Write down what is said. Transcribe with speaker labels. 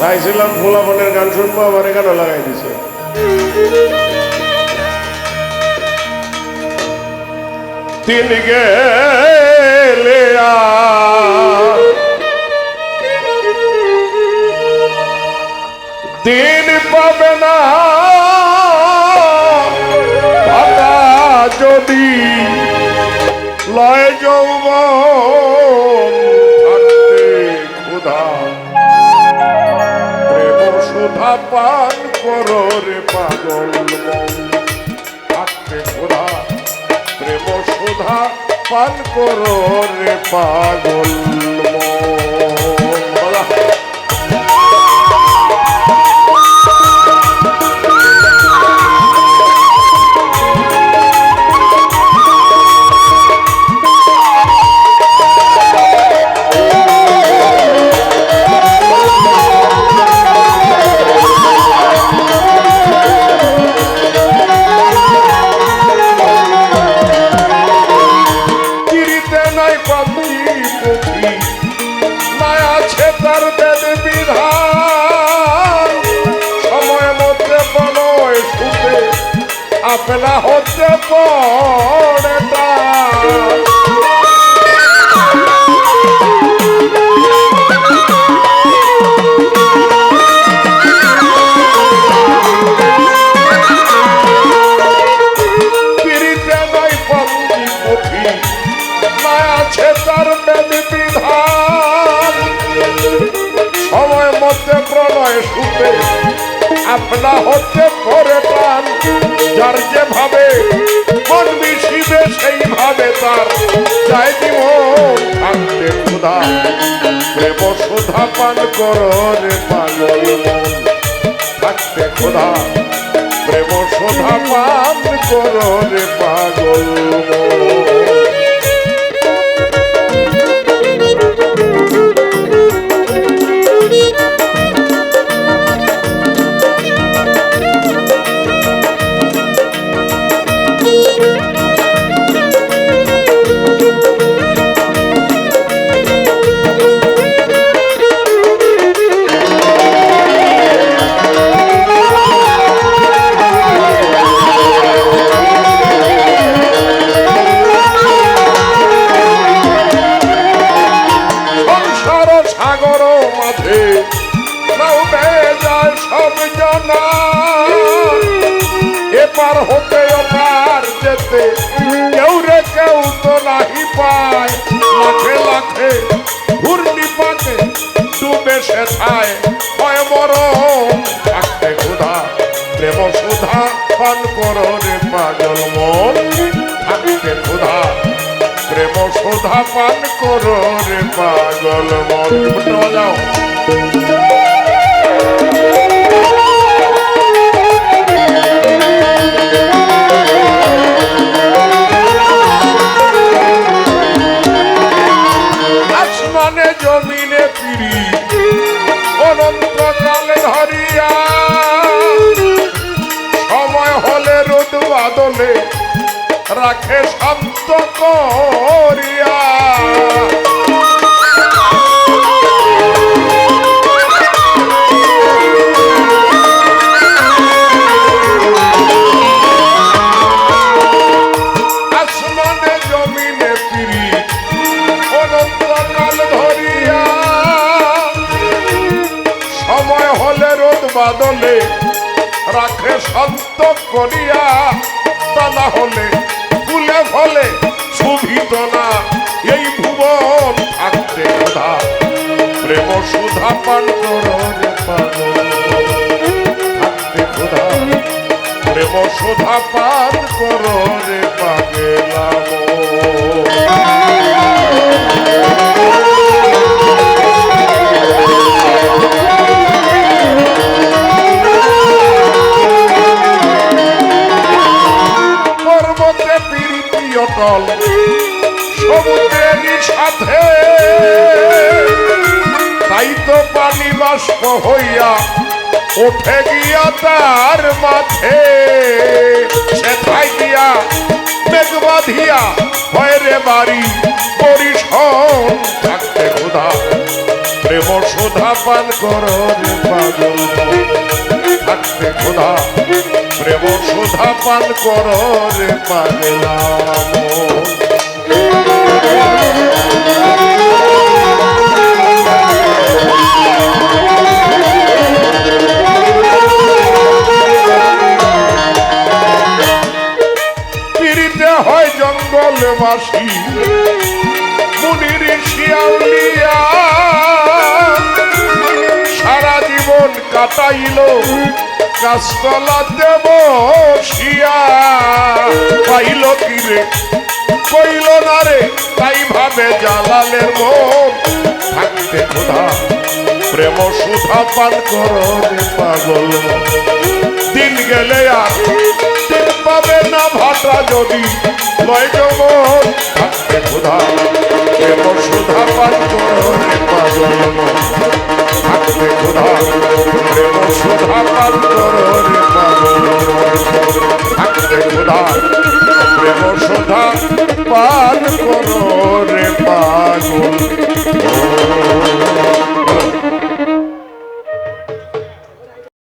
Speaker 1: ভাবছিলাম ভোলা মনের গান শুনব আমার এখানে লাগাই দিছে। তিনি গেলে দিন পাবে না। যদি লয় যৌবন সুধা পান করো রে পাগল। আছে তার বেদ বিধান। সময় মধ্যে বনয় আপনা হতে পড়ে পান করো রে পাগল থাকতে খোদা প্রেম সোধা পান করো রে পাগল মন। ওপার কেউ রে কেউ তো নাহি পায়। লাখে লাখে ঘূর্ণি পাকে ডুবে সে থায় হয় মরণ, থাকতে ক্ষুধা, প্রেম সুধা, পান করো রে পাগল মন। থাকতে ক্ষুধা, প্রেম সুধা, পান করো রে পাগল মন। ফুটে আসমানে জমিনে পিড়ি অনন্তকালে হরিয়া সময় হলে রোদ বাদলে রাখে শান্ত করিয়া রাখে শান্ত করিয়া তা না হলে, ফুলে ফলে শুভিত না। এই ভুবন থাকতে কথা, প্রেম সুধা পান করো রে থাকতে ক্ষুধা প্রেম সুধা পান করো সমুদ্রেরই সাথে তাই তো পানি বাষ্প হইয়া উঠে গিয়া তার মাঝে। সেথায় গিয়া মেঘ বাঁধিয়া, হয় রে বাড়ি পরিশন থাকতে ক্ষুধা প্রেম সুধা পান করো রে পাগল। থাকতে খোদা, প্রেম সুধা পান করো রে পাগলা হয় জঙ্গলবাসী মুনির শিয়াউলিয়া সারা জীবন কাটাইল। গাছতলাতে বসিয়া পাইল কি রে? কইল না রে, তাই ভাবে জালালের মন। থাকতে খোদা, প্রেম সুধা পান করো পাগল। দিন গেলে আর দিন পাবে না ভাটা যদি। লয় জমন থাকতে খোদা, প্রেম সুধা পান করো পাগল। থাকতে খোদা প্রেম সুধা পান পাগল